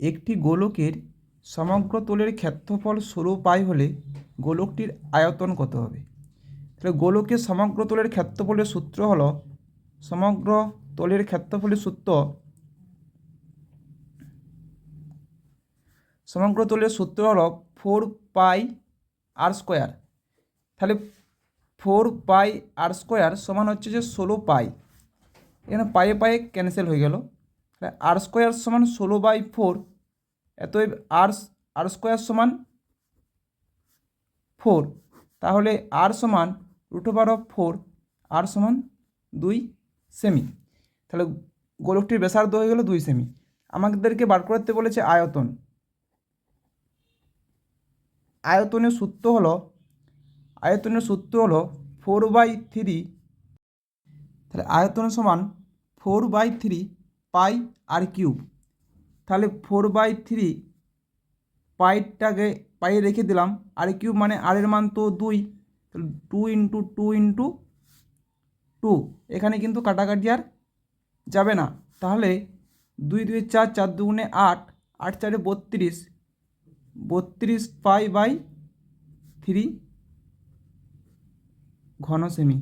একটি গোলকের সমগ্র তলের ক্ষেত্রফল ষোলো পাই হলে গোলকটির আয়তন কত হবে? তাহলে গোলকের সমগ্র তলের ক্ষেত্রফলের সূত্র হলো, সমগ্র তলের ক্ষেত্রফলের সূত্র, সমগ্র তলের সূত্র হলো ফোর পাই আর স্কোয়ার। তাহলে ফোর পাই আর স্কোয়ার সমান হচ্ছে যে ষোলো পাই। এখানে পায়ে পায়ে ক্যান্সেল হয়ে গেল। তাহলে আর স্কোয়ার সমান ষোলো বাই ফোর এতএব আর আর স্কোয়ার সমান ফোর তাহলে আর সমান root over of four r সমান দুই সেমি তাহলে গোলকটির ব্যাসার্ধ হয়ে গেল দুই সেমি আমাদেরকে বার করতে বলেছে আয়তন, আয়তনের সূত্র হলো, আয়তনের সূত্র হলো ফোর বাই থ্রি তাহলে আয়তন সমান four by three pi r cube. তাহলে ফোর বাই থ্রি পাইটাকে পাইয়ে রেখে দিলাম। আর কিউব মানে আরের মান তো দুই। তাহলে two into two into two এখানে কিন্তু কাটাকাটি আর যাবে না। তাহলে দুই দুই, চার চার দুগুণে আট। আট, চারে বত্রিশ। বত্রিশ পাই বাই থ্রি ঘন সেমি